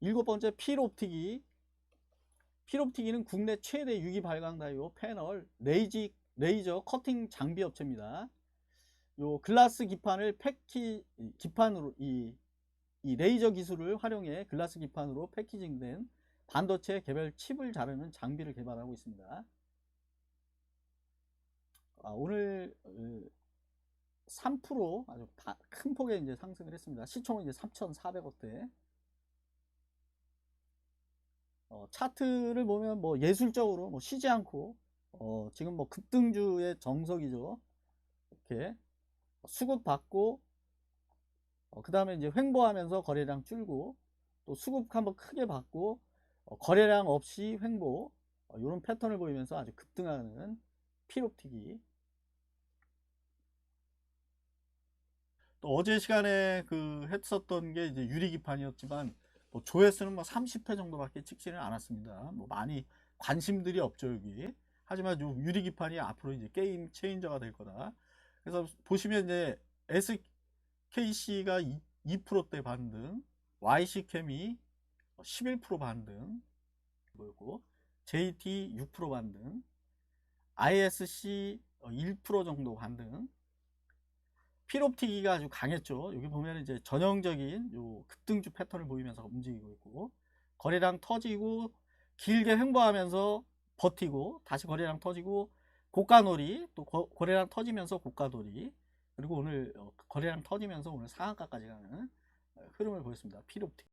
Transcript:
일곱 번째 필옵티기. 필옵티기는 국내 최대 유기 발광 다이오 패널 레이지, 레이저 커팅 장비 업체입니다. 요 글라스 기판을 패키 기판으로 이, 이 레이저 기술을 활용해 글라스 기판으로 패키징된 반도체 개별 칩을 자르는 장비를 개발하고 있습니다. 아, 오늘 어, 3% 아주 다- 큰 폭에 이제 상승을 했습니다. 시총은 이제 3,400억대. 어, 차트를 보면 뭐 예술적으로 뭐 쉬지 않고 어, 지금 뭐 급등주의 정석이죠. 이렇게 수급 받고 그 다음에 이제 횡보하면서 거래량 줄고 또 수급 한번 크게 받고 어, 거래량 없이 횡보 이런 패턴을 보이면서 아주 급등하는 필옵틱이 또 어제 시간에 그 했었던 게 이제 유리기판이었지만 뭐 조회수는 뭐 30회 정도밖에 찍지는 않았습니다. 뭐 많이 관심들이 없죠 여기. 하지만 요 유리 기판이 앞으로 이제 게임 체인저가 될 거다. 그래서 보시면 이제 SKC가 2%대 반등, YC캠이 11% 반등 보였고 JT 6% 반등, ISC 1% 정도 반등. 필옵티기가 아주 강했죠. 여기 보면 이제 전형적인 요 급등주 패턴을 보이면서 움직이고 있고 거래량 터지고 길게 횡보하면서 버티고 다시 거래량 터지고 고가놀이 또 거, 거래량 터지면서 고가놀이 그리고 오늘 어, 거래량 터지면서 오늘 상한가까지 가는 어, 흐름을 보였습니다. 필옵틱